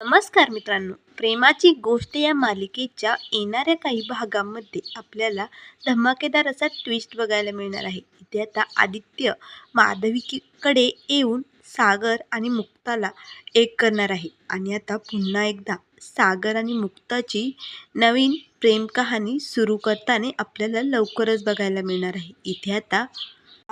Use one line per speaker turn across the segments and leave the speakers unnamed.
नमस्कार मित्रांनो. प्रेमाची गोष्ट या मालिकेच्या येणाऱ्या काही भागांमध्ये आपल्याला धमाकेदार असा ट्विस्ट बघायला मिळणार आहे. इथे आता आदित्य माधवीकडे येऊन सागर आणि मुक्ताला एक करणार आहे. आणि आता पुन्हा एकदा सागर आणि मुक्ताची नवीन प्रेम कहाणी सुरू करताना आपल्याला लवकरच बघायला मिळणार आहे. इथे आता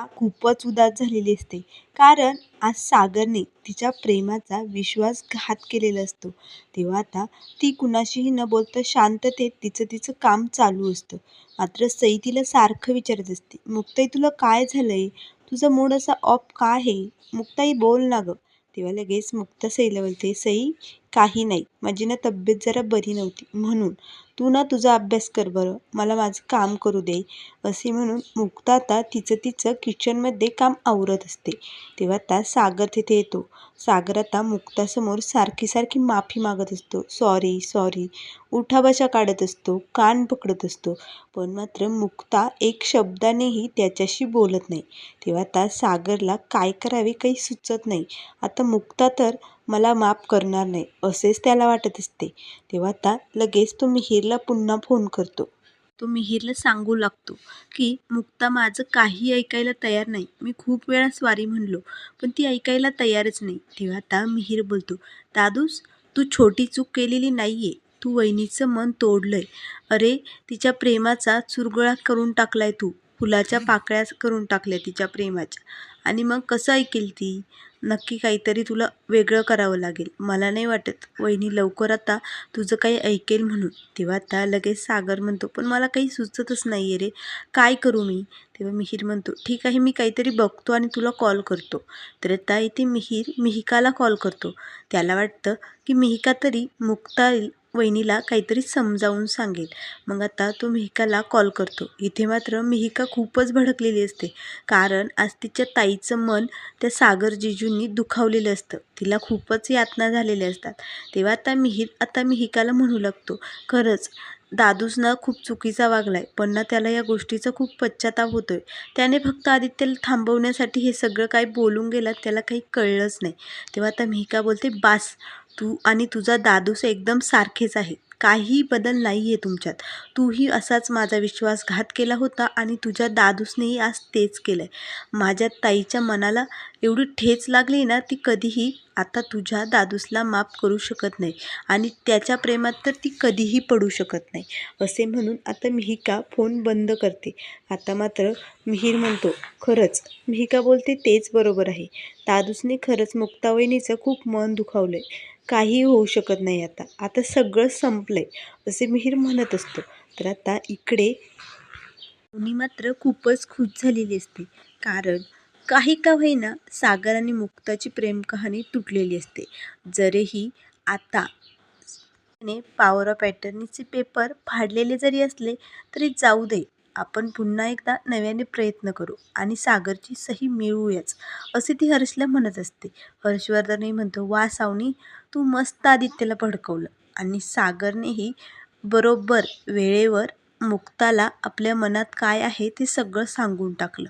खूपच उदास झालेली असते. कारण आज सागरने तिच्या प्रेमाचा विश्वासघात केलेला असतो. तेव्हा आता ती कुणाशीही न बोलता शांततेत तिचं तिचं काम चालू असतं. मात्र सई तिला सारखं विचारत असते. मुक्ताई तुला काय झालंय? तुझा मूड असा ऑफ का आहे? मुक्ताई बोल ना गं. तेव्हा लगेच मुक्ता सईला बोलते सई काही नाही. माझी ना तब्येत जरा बरी नव्हती. म्हणून तू ना तुझा अभ्यास कर बरं. मला माझं काम करू दे. असे म्हणून मुक्ता आता तिचं तिचं किचनमध्ये काम आवरत असते. तेव्हा आता सागर तिथे येतो. सागर आता मुक्तासमोर सारखी सारखी माफी मागत असतो. सॉरी सॉरी उठाबशा काढत असतो. कान पकडत असतो. पण मात्र मुक्ता एक शब्दानेही त्याच्याशी बोलत नाही. तेव्हा आता सागरला काय करावे काही सुचत नाही. आता मुक्ता तर मला माफ करणार नाही असेच त्याला वाटत असते. तेव्हा आता लगेच तो मिहीरला पुन्हा फोन करतो. तो मिहीरला सांगू लागतो की मुक्ता माझं काही ऐकायला तयार नाही. मी खूप वेळा स्वारी म्हणलो पण ती ऐकायला तयारच नाही. तेव्हा आता मिहीर बोलतो दादूस तू छोटी चूक केलेली नाही आहे तू वहिनीचं मन तोडलंय. अरे तिच्या प्रेमाचा चुरगळा करून टाकलाय तू. फुलाच्या पाकळ्या करून टाकल्या तिच्या प्रेमाच्या. आणि मग कसं ऐकेल ती? नक्की काहीतरी तुला वेगळं करावं लागेल. मला नाही वाटत. वहिनी लवकर आता तुझं काही ऐकेल म्हणून. तेव्हा आता लगेच सागर म्हणतो पण मला काही सुचतच नाही आहे रे. काय करू मी? तेव्हा मिहीर म्हणतो ठीक आहे मी काहीतरी बघतो आणि तुला कॉल करतो. तर आता इथे मिहीर मिहिकाला कॉल करतो. त्याला वाटतं की मिहिका तरी मुक्ता वहिनीला काहीतरी समजावून सांगेल. मग आता तो मिहिकाला कॉल करतो. इथे मात्र मिहिका खूपच भडकलेली असते. कारण आज तिच्या ताईचं मन त्या सागर जिजूंनी दुखावलेलं असतं. तिला खूपच यातना झालेल्या असतात. तेव्हा आता मिहिर आता मिहिकाला म्हणू लागतो खरंच दादूस ना खूप चुकीचा वागलाय पण ना त्याला या गोष्टीचा खूप पश्चाताप होतोय. त्याने फक्त आदित्यला थांबवण्यासाठी हे सगळं काही बोलून गेला त्याला काही कळलंच नाही. तेव्हा आता मिहिका बोलते बास तू आणि तुझा दादूस एकदम सारखेच आहे काही बदल नाही आहे तुमच्यात. तूही असाच माझा विश्वासघात केला होता आणि तुझ्या दादूसनेही आज तेच केलं आहे माझ्या ताईच्या मनाला एवढी ठेच लागली ना ती कधीही आता तुझ्या दादूसला माफ करू शकत नाही आणि त्याच्या प्रेमात तर ती कधीही पडू शकत नाही. असे म्हणून आता मिहिका फोन बंद करते. आता मात्र मिहीर म्हणतो खरंच मिहिका बोलते तेच बरोबर आहे. दादूसने खरंच मुक्तावहिनीचं खूप मन दुखावलं आहे काही होऊ शकत नाही आता. आता सगळं संपलं आहे असे मिहीर म्हणत असतो. तर आता इकडे मी मात्र खूपच खुश झालेली असते. कारण काही का होईना सागर आणि मुक्ताची प्रेमकहाणी तुटलेली असते. जरीही आता पॉवर ऑफ पॅटर्नीचे पेपर फाडलेले जरी असले तरी जाऊ दे. आपण पुन्हा एकदा नव्याने प्रयत्न करू आणि सागरची सही मिळवूयाच असे ती हर्षला म्हणत असते. हर्षवर्धनही म्हणतो वा सावनी तू मस्त आदित्यला भडकवलं आणि सागरनेही बरोबर वेळेवर मुक्ताला आपल्या मनात काय आहे ते सगळं सांगून टाकलं.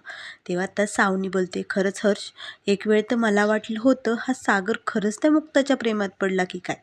तेव्हा आता सावनी बोलते खरंच हर्ष एक वेळ तर मला वाटलं होतं हा सागर खरंच त्या मुक्ताच्या प्रेमात पडला की काय?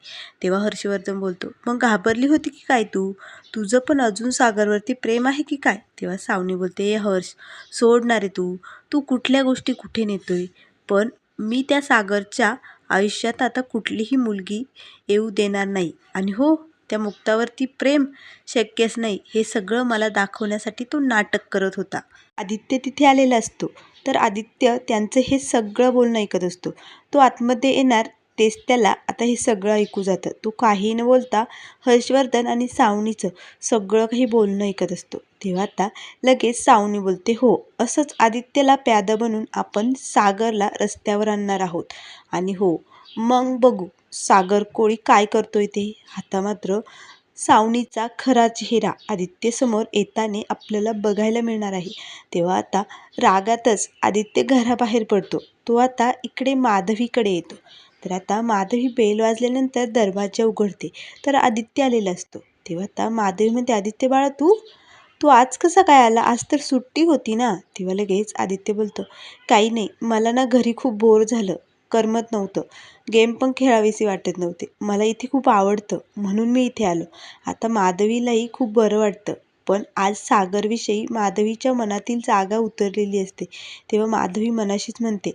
तेव्हा हर्षवर्धन बोलतो मग घाबरली होती की काय तू? तुझं पण अजून सागरवरती प्रेम आहे की काय? तेव्हा सावनी बोलते ए हर्ष सोडणार आहे तू. तू कुठल्या गोष्टी कुठे नेतोय? पण मी त्या सागरच्या आयुष्यात आता कुठलीही मुलगी येऊ देणार नाही. आणि हो त्या मुक्तावरती प्रेम शक्यच नाही हे सगळं मला दाखवण्यासाठी तो नाटक करत होता. आदित्य तिथे आलेला असतो. तर आदित्य त्यांचं हे सगळं बोलणं ऐकत असतो. तो आतमध्ये येणार तेच त्याला आता हे सगळं ऐकू जातं. तो काही न बोलता हर्षवर्धन आणि सावनीचं सगळं काही बोलणं ऐकत असतो. तेव्हा आता लगेच सावनी बोलते हो असंच आदित्यला प्यादा बनून आपण सागरला रस्त्यावर आणणार आहोत. आणि हो मग बघू. सागर कोळी काय करतोय ते? आता मात्र सावनीचा खरा चेहरा आदित्यसमोर येताने आपल्याला बघायला मिळणार आहे. तेव्हा आता रागातच आदित्य घराबाहेर पडतो. तो आता इकडे माधवीकडे येतो. तर आता माधवी बेल वाजल्यानंतर दरवाजा उघडते. तर आदित्य आलेला असतो. तेव्हा आता माधवी म्हणते आदित्य बाळा तू? तू आज कसा काय आला? आज तर सुट्टी होती ना? तेव्हा लगेच आदित्य बोलतो काही नाही. मला ना घरी खूप बोर झालं. करमत नव्हतं. गेम पण खेळावीशी वाटत नव्हते. मला इथे खूप आवडतं. म्हणून मी इथे आलो. आता माधवीलाही खूप बरं वाटतं. पण आज सागरविषयी माधवीच्या मनातील जागा उतरलेली असते. तेव्हा माधवी मनाशीच म्हणते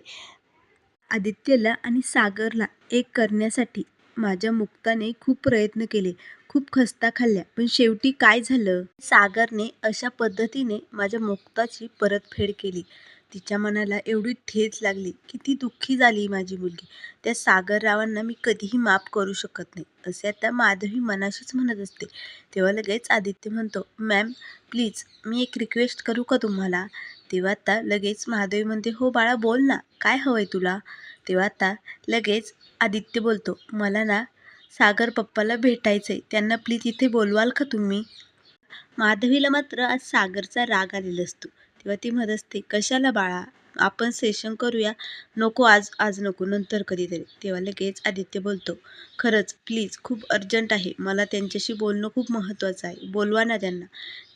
आदित्यला आणि सागरला एक करण्यासाठी माझ्या मुक्ताने खूप प्रयत्न केले. खूप खस्ता खाल्ल्या. पण शेवटी काय झालं? सागरने अशा पद्धतीने माझ्या मुक्ताची परतफेड केली. तिच्या मनाला एवढी ठेच लागली की ती दुःखी झाली माझी मुलगी. त्या सागररावांना मी कधीही माफ करू शकत नाही असे आता माधवी मनाशीच म्हणत असते. तेव्हा लगेच आदित्य म्हणतो मॅम प्लीज मी एक रिक्वेस्ट करू का तुम्हाला? तेव्हा आता लगेच महादेवी म्हणते हो बाळा बोल ना काय हवंय तुला? तेव्हा आता लगेच आदित्य बोलतो मला ना सागर पप्पाला भेटायचंय त्यांना प्लीज इथे बोलवाल का तुम्ही? माधवीला मात्र आज सागरचा राग आलेला असतो. तेव्हा ती म्हणत असते. कशाला बाळा? आपण सेशन करूया. नको आज आज नको नंतर कधीतरी. तेव्हा लगेच आदित्य बोलतो खरंच प्लीज खूप अर्जंट आहे. मला त्यांच्याशी बोलणं खूप महत्त्वाचं आहे. बोलवा ना त्यांना.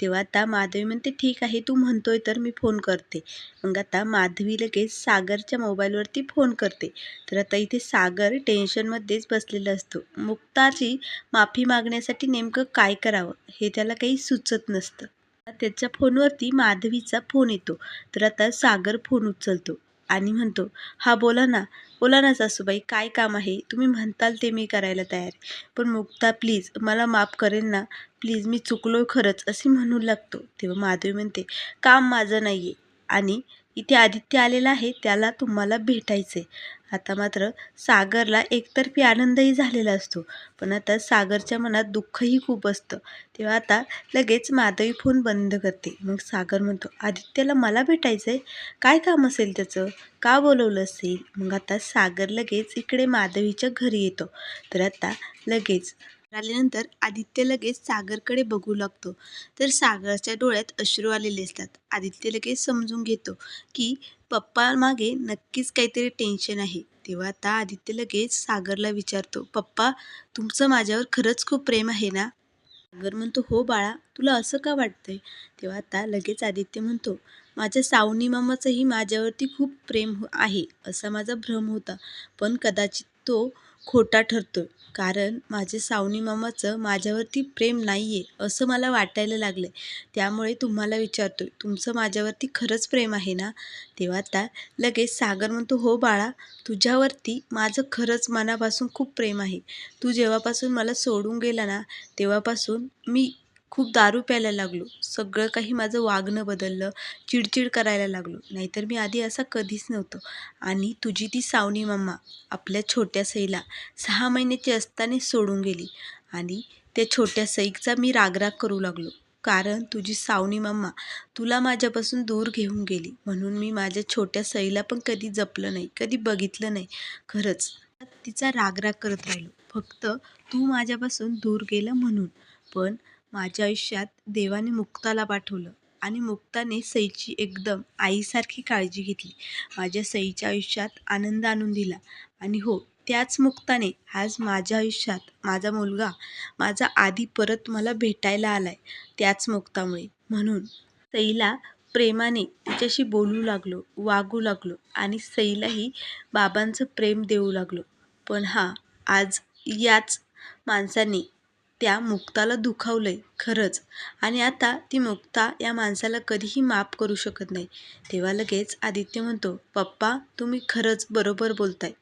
तेव्हा आता माधवी म्हणते ठीक आहे तू म्हणतोय तर मी फोन करते. मग आता माधवी लगेच सागरच्या मोबाईलवरती फोन करते. तर आता इथे सागर टेन्शनमध्येच बसलेला असतो. मुक्ताची माफी मागण्यासाठी नेमकं काय करावं? हे त्याला काही सुचत नसतं. त्याच्या फोनवरती माधवीचा फोन येतो. तर आता सागर फोन उचलतो आणि म्हणतो हा बोला ना. बोला ना सासूबाई काय काम आहे? तुम्ही म्हणताल ते मी करायला तयार पण मुक्ता प्लीज मला माफ करेल ना. प्लीज मी चुकलो खरंच असे म्हणू लागतो. तेव्हा माधवी म्हणते काम माझं नाही आहे आणि इथे आदित्य आलेला आहे त्याला तुम्हाला भेटायचं आहे आता मात्र सागरला एकतर्फी आनंदही झालेला असतो. पण आता सागरच्या मनात दुःखही खूप असतं. तेव्हा आता लगेच माधवी फोन बंद करते. मग सागर म्हणतो आदित्यला मला भेटायचं आहे काय काम असेल त्याचं? का बोलवलं असेल? मग आता सागर लगेच इकडे माधवीच्या घरी येतो. तर आता लगेच आल्यानंतर आदित्य लगेच सागरकडे बघू लागतो. तर सागरच्या डोळ्यात अश्रू आलेले असतात आदित्य लगेच समजून घेतो की पप्पा मागे नक्कीच काहीतरी टेन्शन आहे. तेव्हा आता आदित्य लगेच सागरला विचारतो पप्पा तुमचं माझ्यावर खरंच खूप प्रेम आहे ना? सागर म्हणतो हो बाळा तुला असं का वाटतंय? तेव्हा आता लगेच आदित्य म्हणतो माझ्या सावनी मामाचंही माझ्यावरती खूप प्रेम हो- आहे असा माझा भ्रम होता. पण कदाचित तो खोटा ठरतोय. कारण माझे सावनी मामाचं माझ्यावरती प्रेम नाही आहे असं मला वाटायला लागलं आहे त्यामुळे तुम्हाला विचारतो आहे तुमचं माझ्यावरती खरंच प्रेम आहे ना? तेव्हा आता लगेच सागर म्हणतो हो बाळा तुझ्यावरती माझं खरंच मनापासून खूप प्रेम आहे. तू जेव्हापासून मला सोडून गेला ना तेव्हापासून मी खूप दारू प्यायला लागलो. सगळं काही माझं वागणं बदललं चिडचिड करायला लागलो. नाहीतर मी आधी असा कधीच नव्हतो. आणि तुझी ती सावनी मम्मा आपल्या छोट्या सईला सहा महिन्याची असताना सोडून गेली. आणि त्या छोट्या सईचा मी रागराग करू लागलो. कारण तुझी सावनी मम्मा तुला माझ्यापासून दूर घेऊन गेली. म्हणून मी माझ्या छोट्या सईला पण कधी जपलं नाही कधी बघितलं नाही. खरंच तिचा रागराग करत राहिलो. फक्त तू माझ्यापासून दूर गेलं म्हणून. पण माझ्या आयुष्यात देवाने मुक्ताला पाठवलं आणि मुक्ताने सईची एकदम आईसारखी काळजी घेतली. माझ्या सईच्या आयुष्यात आनंद आणून दिला. आणि हो त्याच मुक्ताने आज माझ्या आयुष्यात माझा मुलगा माझा आधी परत मला भेटायला आलाय त्याच मुक्तामुळे. म्हणून सईला प्रेमाने तिच्याशी बोलू लागलो वागू लागलो आणि सईलाही बाबांचं प्रेम देऊ लागलो. पण हा आज याच माणसाने त्या मुक्ताला दुखावलंय खरंच. आणि आता ती मुक्ता या माणसाला कधीही माफ करू शकत नाही. तेव्हा लगेच आदित्य म्हणतो पप्पा तुम्ही खरंच बरोबर बोलताय.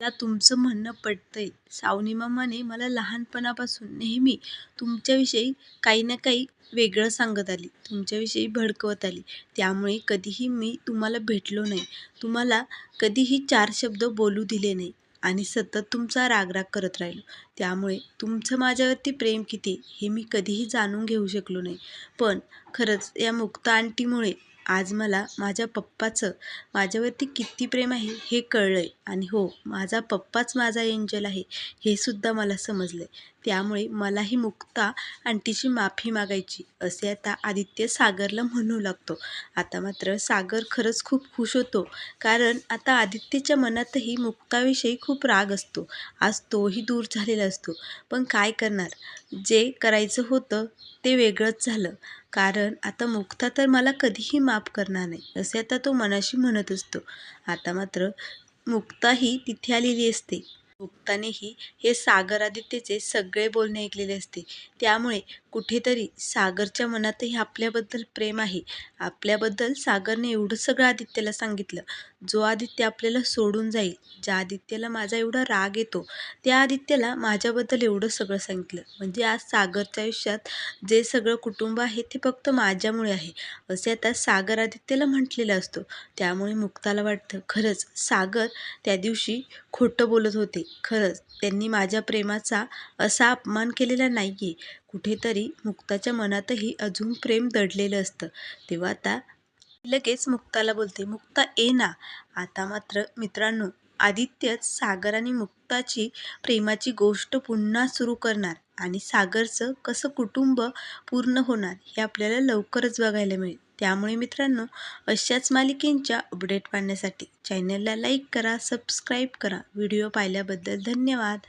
मला तुमचं म्हणणं पटतंय. सावनी मामाने मला लहानपणापासून नेहमी तुमच्याविषयी काही ना काही वेगळं सांगत आली. तुमच्याविषयी भडकवत आली. त्यामुळे कधीही मी तुम्हाला भेटलो नाही. तुम्हाला कधीही चार शब्द बोलू दिले नाही. आणि सतत तुमचा रागराग करत राहिलो. त्यामुळे तुमचं माझ्यावरती प्रेम किती हे मी कधीही जाणून घेऊ शकलो नाही. पण खरंच या मुक्ता आंटीमुळे आज मला माझ्या पप्पाचं माझ्यावरती किती प्रेम आहे हे कळलं आहे आणि हो माझा पप्पाच माझा एंजल आहे हे सुद्धा मला समजलं आहे त्यामुळे मलाही मुक्ता आंटीची माफी मागायची असे आता आदित्य सागरला म्हणू लागतो. आता मात्र सागर खरंच खूप खुश होतो कारण आता आदित्यच्या मनातही मुक्ताविषयी खूप राग असतो. आज तोही दूर झालेला असतो. पण काय करणार? जे करायचं होतं ते वेगळंच झालं. कारण आता मुक्ता तर मला कधीही माफ करणार नाही असे आता तो मनाशी म्हणत असतो. आता मात्र मुक्ताही तिथे आलेली असते. मुक्तानेही हे सागर आदित्यचे सगळे बोलणे ऐकलेले असते. त्यामुळे कुठेतरी सागरच्या मनातही आपल्याबद्दल प्रेम आहे. आपल्याबद्दल सागरने एवढं सगळं आदित्यला सांगितलं. जो आदित्य आपल्याला सोडून जाईल ज्या आदित्यला माझा एवढा राग येतो त्या आदित्यला माझ्याबद्दल एवढं सगळं सांगितलं. म्हणजे आज सागरच्या आयुष्यात जे सगळं कुटुंब आहे ते फक्त माझ्यामुळे आहे असे आता सागर आदित्यला म्हटलेलं असतो. त्यामुळे मुक्ताला वाटतं खरंच सागर त्या दिवशी खोटं बोलत होते. खरंच त्यांनी माझ्या प्रेमाचा असा अपमान केलेला नाही आहे कुठेतरी मुक्ताच्या मनातही अजून प्रेम दडलेलं असतं. तेव्हा आता लगेच मुक्ताला बोलते मुक्ता ये ना. आता मात्र मित्रांनो आदित्यच सागर आणि मुक्ताची प्रेमाची गोष्ट पुन्हा सुरू करणार आणि सागरचं कसं कुटुंब पूर्ण होणार हे आपल्याला लवकरच बघायला मिळेल. त्यामुळे मित्रांनो अशाच मालिकेंच्या अपडेट पाहण्यासाठी चॅनलला लाईक करा सबस्क्राईब करा. व्हिडिओ पाहिल्याबद्दल धन्यवाद.